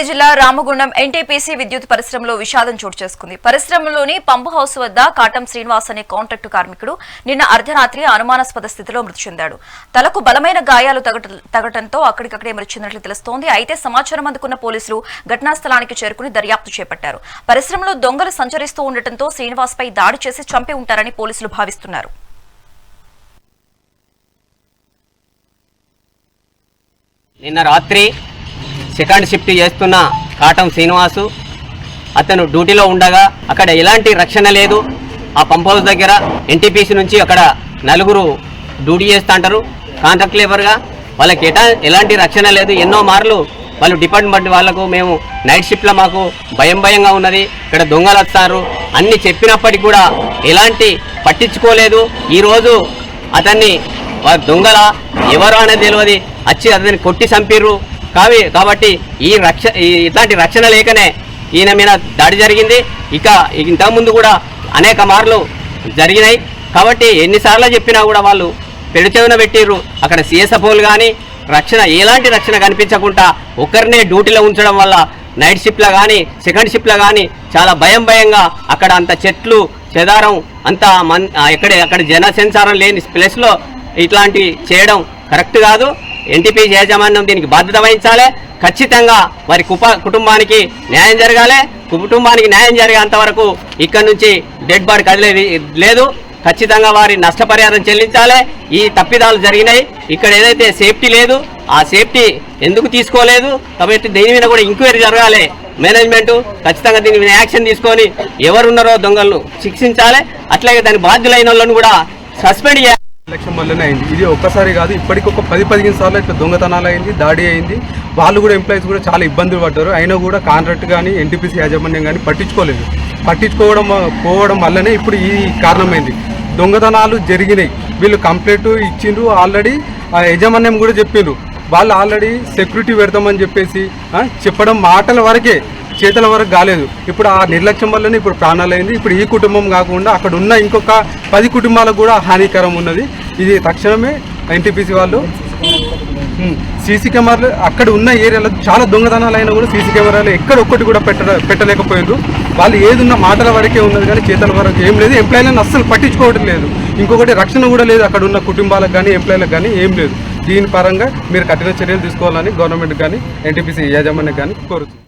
పెద్దపల్లి జిల్లా రామగుండం ఎన్టీపీసీ విద్యుత్ పరిశ్రమలో విషాదం చోటు చేసుకుంది. పరిశ్రమలోని పంపు హౌస్ వద్ద కాటం శ్రీనివాస్ అనే కాంట్రాక్టు కార్మికుడు నిన్న అర్ధరాత్రి అనుమానాస్పద స్థితిలో మృతి చెందాడు. తలకు బలమైన గాయాలు తగటంతో అక్కడికక్కడే మృతి చెందినట్లు తెలుస్తోంది. అయితే సమాచారం అందుకున్న పోలీసులు ఘటనా స్థలానికి చేరుకుని దర్యాప్తు చేపట్టారు. పరిశ్రమలో దొంగలు సంచరిస్తూ ఉండటంతో శ్రీనివాస్ పై దాడి చేసి చంపి ఉంటారని పోలీసులు భావిస్తున్నారు. నిన్న రాత్రి సెకండ్ షిఫ్ట్ చేస్తున్న కాటం శ్రీనివాసు. అతను డ్యూటీలో ఉండగా అక్కడ ఎలాంటి రక్షణ లేదు. ఆ పంప్ హౌస్ దగ్గర ఎన్టీపీసీ నుంచి అక్కడ నలుగురు డ్యూటీ చేస్తూ అంటారు. కాంట్రాక్ట్ లేబర్గా వాళ్ళకి ఎటా ఎలాంటి రక్షణ లేదు. ఎన్నో మార్లు వాళ్ళు డిపార్ట్మెంట్ వాళ్ళకు మేము నైట్ షిఫ్ట్లో మాకు భయం భయంగా ఉన్నది. ఇక్కడ దొంగలు వస్తారు. అన్ని చెప్పినప్పటికీ కూడా ఎలాంటి పట్టించుకోలేదు. ఈరోజు అతన్ని దొంగల ఎవరు అనేది తెలియదు వచ్చి అతన్ని కొట్టి చంపిర్రు. కావి కాబట్టి ఈ రక్ష ఈ- ఇట్లాంటి రక్షణ లేకనే ఈయన మీద దాడి జరిగింది. ఇక ఇంతకుముందు కూడా అనేక మార్లు జరిగినాయి. కాబట్టి ఎన్నిసార్లు చెప్పినా కూడా వాళ్ళు పెడుచెవిన పెట్టిర్రు. అక్కడ సిఎస్ఎఫ్ఓలు కానీ రక్షణ ఎలాంటి రక్షణ కనిపించకుండా ఒక్కరినే డ్యూటీలో ఉంచడం వల్ల నైట్ షిఫ్ట్లో కానీ సెకండ్ షిఫ్ట్లో కానీ చాలా భయం భయంగా అక్కడ అంత చెట్లు చెదారం అంత మన్ ఎక్కడ అక్కడ జన సెన్సారం లేని ప్లేస్లో ఇట్లాంటి చేయడం కరెక్ట్ కాదు. ఎన్టీపీ యాజమాన్యం దీనికి బాధ్యత వహించాలి. ఖచ్చితంగా వారి కుప కుటుంబానికి న్యాయం జరగాలి. కుటుంబానికి న్యాయం జరిగేంత వరకు ఇక్కడ నుంచి డెడ్ బాడీ కదిలేది లేదు. ఖచ్చితంగా వారి నష్టపరిహారం చెల్లించాలి. ఈ తప్పిదాలు జరిగినాయి. ఇక్కడ ఏదైతే సేఫ్టీ లేదు ఆ సేఫ్టీ ఎందుకు తీసుకోలేదు? కాబట్టి దీని మీద కూడా ఎంక్వైరీ జరగాలి. మేనేజ్మెంట్ ఖచ్చితంగా దీని మీద యాక్షన్ తీసుకొని ఎవరున్నారో దొంగలను శిక్షించాలి. అట్లాగే దాని బాధ్యులైన వాళ్ళను కూడా సస్పెండ్ చేయాలి. ఎలక్షన్ వల్లనే అయింది. ఇది ఒక్కసారి కాదు ఇప్పటికి ఒక పది పదిహేను సార్లు ఇట్లా దొంగతనాలు అయింది దాడి అయింది. వాళ్ళు కూడా ఎంప్లాయీస్ కూడా చాలా ఇబ్బందులు పడ్డారు. అయినా కూడా కాంట్రాక్ట్ కానీ ఎన్టీపీసీ యాజమాన్యం కానీ పట్టించుకోలేదు. పట్టించుకోవడం పోవడం వల్లనే ఇప్పుడు ఈ కారణమైంది. దొంగతనాలు జరిగినాయి. వీళ్ళు కంప్లైంట్ ఇచ్చిండ్రు ఆల్రెడీ ఆ యజమాన్యం కూడా చెప్పిండ్రు. వాళ్ళు ఆల్రెడీ సెక్యూరిటీ పెడతామని చెప్పేసి చెప్పడం మాటల వరకే చేతుల వరకు కాలేదు. ఇప్పుడు ఆ నిర్లక్ష్యం వల్లనే ఇప్పుడు ప్రాణాలైంది ఇప్పుడు ఈ కుటుంబం కాకుండా అక్కడ ఉన్న ఇంకొక పది కుటుంబాలకు కూడా హానికరం ఉన్నది. ఇది తక్షణమే ఎన్టీపీసీ వాళ్ళు. సీసీ కెమెరాలు అక్కడ ఉన్న ఏరియాలో చాలా దొంగతనాలు అయినా కూడా సీసీ కెమెరాలు ఎక్కడ ఒక్కటి కూడా పెట్ట పెట్టలేకపోయారు వాళ్ళు ఏది ఉన్న మాటల వరకే ఉన్నది కానీ చేతల వరకు ఏం లేదు. ఎంప్లాయీలను అస్సలు పట్టించుకోవడం లేదు. ఇంకొకటి రక్షణ కూడా లేదు అక్కడ ఉన్న కుటుంబాలకు కానీ ఎంప్లాయీలకు కానీ ఏం లేదు. దీని పరంగా మీరు కఠిన చర్యలు తీసుకోవాలని గవర్నమెంట్ కానీ ఎన్టీపీసీ యాజమాన్యం కానీ కోరుతుంది